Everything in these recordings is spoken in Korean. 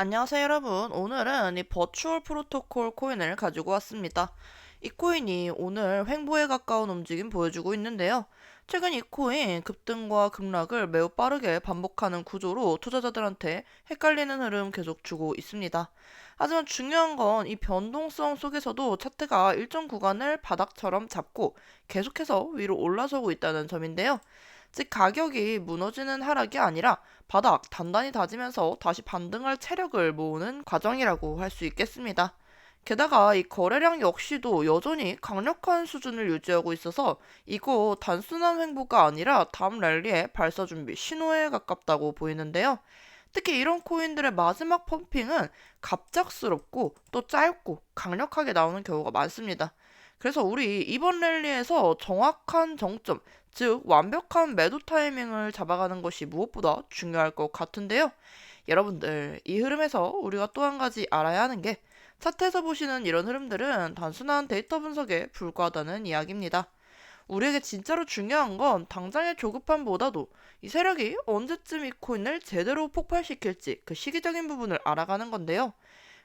안녕하세요 여러분. 오늘은 이 버추얼 프로토콜 코인을 가지고 왔습니다. 이 코인이 오늘 횡보에 가까운 움직임 보여주고 있는데요. 최근 이 코인 급등과 급락을 매우 빠르게 반복하는 구조로 투자자들한테 헷갈리는 흐름 계속 주고 있습니다. 하지만 중요한 건 이 변동성 속에서도 차트가 일정 구간을 바닥처럼 잡고 계속해서 위로 올라서고 있다는 점인데요 즉 가격이 무너지는 하락이 아니라 바닥 단단히 다지면서 다시 반등할 체력을 모으는 과정이라고 할 수 있겠습니다. 게다가 이 거래량 역시도 여전히 강력한 수준을 유지하고 있어서 이거 단순한 횡보가 아니라 다음 랠리의 발사 준비 신호에 가깝다고 보이는데요. 특히 이런 코인들의 마지막 펌핑은 갑작스럽고 또 짧고 강력하게 나오는 경우가 많습니다. 그래서 우리 이번 랠리에서 정확한 정점, 즉 완벽한 매도 타이밍을 잡아가는 것이 무엇보다 중요할 것 같은데요. 여러분들, 이 흐름에서 우리가 또 한 가지 알아야 하는 게 차트에서 보시는 이런 흐름들은 단순한 데이터 분석에 불과하다는 이야기입니다. 우리에게 진짜로 중요한 건 당장의 조급함보다도 이 세력이 언제쯤 이 코인을 제대로 폭발시킬지 그 시기적인 부분을 알아가는 건데요.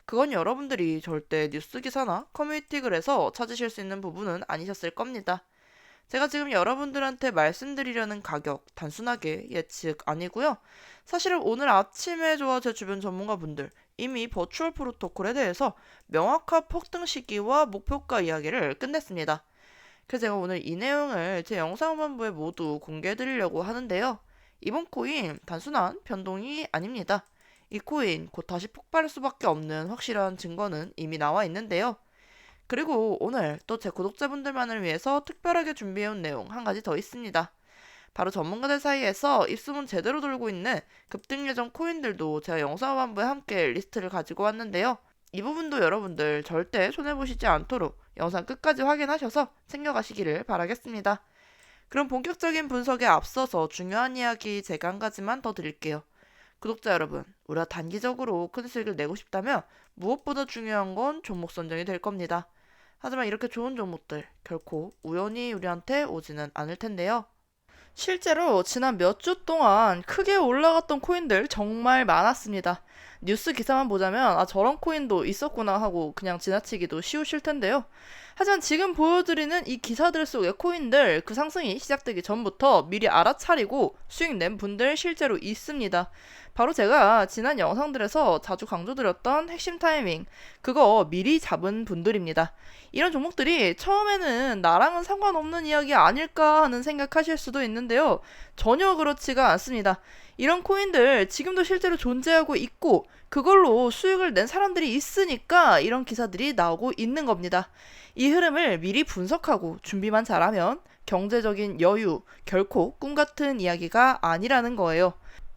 그건 여러분들이 절대 뉴스 기사나 커뮤니티 글에서 찾으실 수 있는 부분은 아니셨을 겁니다. 제가 지금 여러분들한테 말씀드리려는 가격 단순하게 예측 아니고요. 사실은 오늘 아침에 저와 제 주변 전문가분들 이미 버추얼 프로토콜에 대해서 명확한 폭등 시기와 목표가 이야기를 끝냈습니다. 그래서 제가 오늘 이 내용을 제 영상 후반부에 모두 공개해 드리려고 하는데요. 이번 코인 단순한 변동이 아닙니다. 이 코인 곧 다시 폭발할 수밖에 없는 확실한 증거는 이미 나와 있는데요. 그리고 오늘 또 제 구독자분들만을 위해서 특별하게 준비해온 내용 한 가지 더 있습니다. 바로 전문가들 사이에서 입소문 제대로 돌고 있는 급등 예정 코인들도 제가 영상 후반부에 함께 리스트를 가지고 왔는데요. 이 부분도 여러분들 절대 손해보시지 않도록 영상 끝까지 확인하셔서 챙겨가시기를 바라겠습니다. 그럼 본격적인 분석에 앞서서 중요한 이야기 제가 한 가지만 더 드릴게요. 구독자 여러분, 우리가 단기적으로 큰 수익을 내고 싶다면 무엇보다 중요한 건 종목 선정이 될 겁니다. 하지만 이렇게 좋은 종목들 결코 우연히 우리한테 오지는 않을 텐데요. 실제로 지난 몇 주 동안 크게 올라갔던 코인들 정말 많았습니다. 뉴스 기사만 보자면 아 저런 코인도 있었구나 하고 그냥 지나치기도 쉬우실 텐데요. 하지만 지금 보여드리는 이 기사들 속의 코인들 그 상승이 시작되기 전부터 미리 알아차리고 수익 낸 분들 실제로 있습니다. 바로 제가 지난 영상들에서 자주 강조드렸던 핵심 타이밍 그거 미리 잡은 분들입니다. 이런 종목들이 처음에는 나랑은 상관없는 이야기 아닐까 하는 생각하실 수도 있는데요. 전혀 그렇지가 않습니다. 이런 코인들 지금도 실제로 존재하고 있고 그걸로 수익을 낸 사람들이 있으니까 이런 기사들이 나오고 있는 겁니다. 이 흐름을 미리 분석하고 준비만 잘하면 경제적인 여유 결코 꿈 같은 이야기가 아니라는 거예요.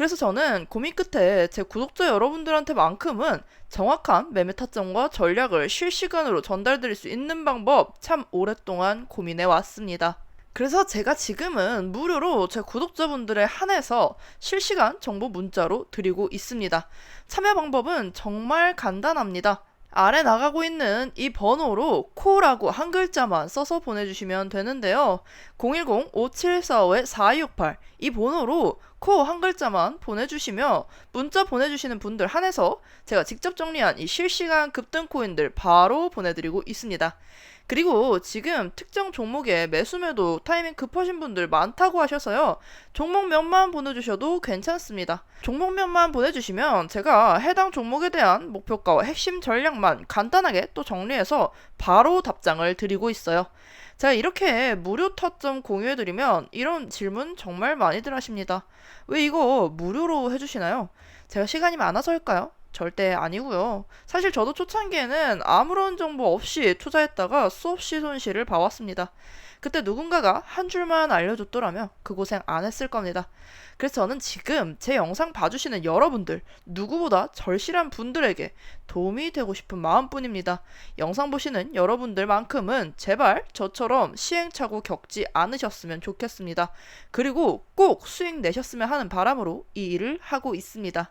그래서 저는 고민 끝에 제 구독자 여러분들한테만큼은 정확한 매매 타점과 전략을 실시간으로 전달드릴 수 있는 방법 참 오랫동안 고민해 왔습니다. 그래서 제가 지금은 무료로 제 구독자분들에 한해서 실시간 정보 문자로 드리고 있습니다. 참여 방법은 정말 간단합니다. 아래 나가고 있는 이 번호로 코라고 한 글자만 써서 보내주시면 되는데요. 010-5745-4268 이 번호로 코 한 글자만 보내주시면 문자 보내주시는 분들 한해서 제가 직접 정리한 이 실시간 급등 코인들 바로 보내드리고 있습니다. 그리고 지금 특정 종목에 매수매도 타이밍 급하신 분들 많다고 하셔서요. 종목명만 보내주셔도 괜찮습니다. 종목명만 보내주시면 제가 해당 종목에 대한 목표가와 핵심 전략만 간단하게 또 정리해서 바로 답장을 드리고 있어요. 제가 이렇게 무료 타점 공유해드리면 이런 질문 정말 많이들 하십니다. 왜 이거 무료로 해주시나요? 제가 시간이 많아서일까요? 절대 아니고요. 사실 저도 초창기에는 아무런 정보 없이 투자했다가 수없이 손실을 봐왔습니다. 그때 누군가가 한 줄만 알려줬더라면 그 고생 안 했을 겁니다. 그래서 저는 지금 제 영상 봐주시는 여러분들, 누구보다 절실한 분들에게 도움이 되고 싶은 마음뿐입니다. 영상 보시는 여러분들만큼은 제발 저처럼 시행착오 겪지 않으셨으면 좋겠습니다. 그리고 꼭 수익 내셨으면 하는 바람으로 이 일을 하고 있습니다.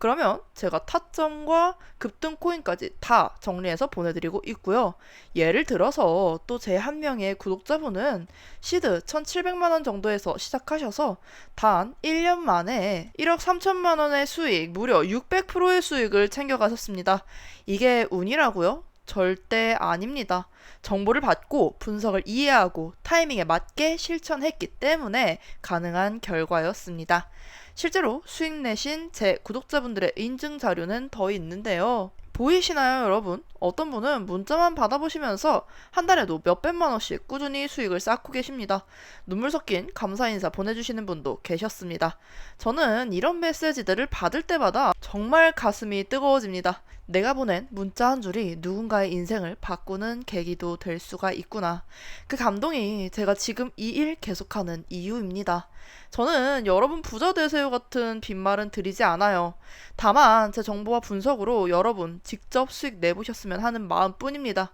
그러면 제가 타점과 급등 코인까지 다 정리해서 보내드리고 있고요. 예를 들어서 또 제 한 명의 구독자분은 시드 1,700만 원 정도에서 시작하셔서 단 1년 만에 1억 3천만 원의 수익, 무려 600%의 수익을 챙겨가셨습니다. 이게 운이라고요? 절대 아닙니다. 정보를 받고 분석을 이해하고 타이밍에 맞게 실천했기 때문에 가능한 결과였습니다. 실제로 수익 내신 제 구독자분들의 인증 자료는 더 있는데요. 보이시나요, 여러분? 어떤 분은 문자만 받아보시면서 한 달에도 몇백만 원씩 꾸준히 수익을 쌓고 계십니다. 눈물 섞인 감사 인사 보내주시는 분도 계셨습니다. 저는 이런 메시지들을 받을 때마다 정말 가슴이 뜨거워집니다. 내가 보낸 문자 한 줄이 누군가의 인생을 바꾸는 계기도 될 수가 있구나. 그 감동이 제가 지금 이 일 계속하는 이유입니다. 저는 여러분 부자 되세요 같은 빈말은 드리지 않아요. 다만 제 정보와 분석으로 여러분 직접 수익 내보셨으면 하는 마음뿐입니다.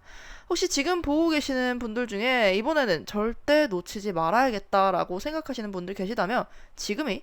혹시 지금 보고 계시는 분들 중에 이번에는 절대 놓치지 말아야겠다라고 생각하시는 분들 계시다면 지금이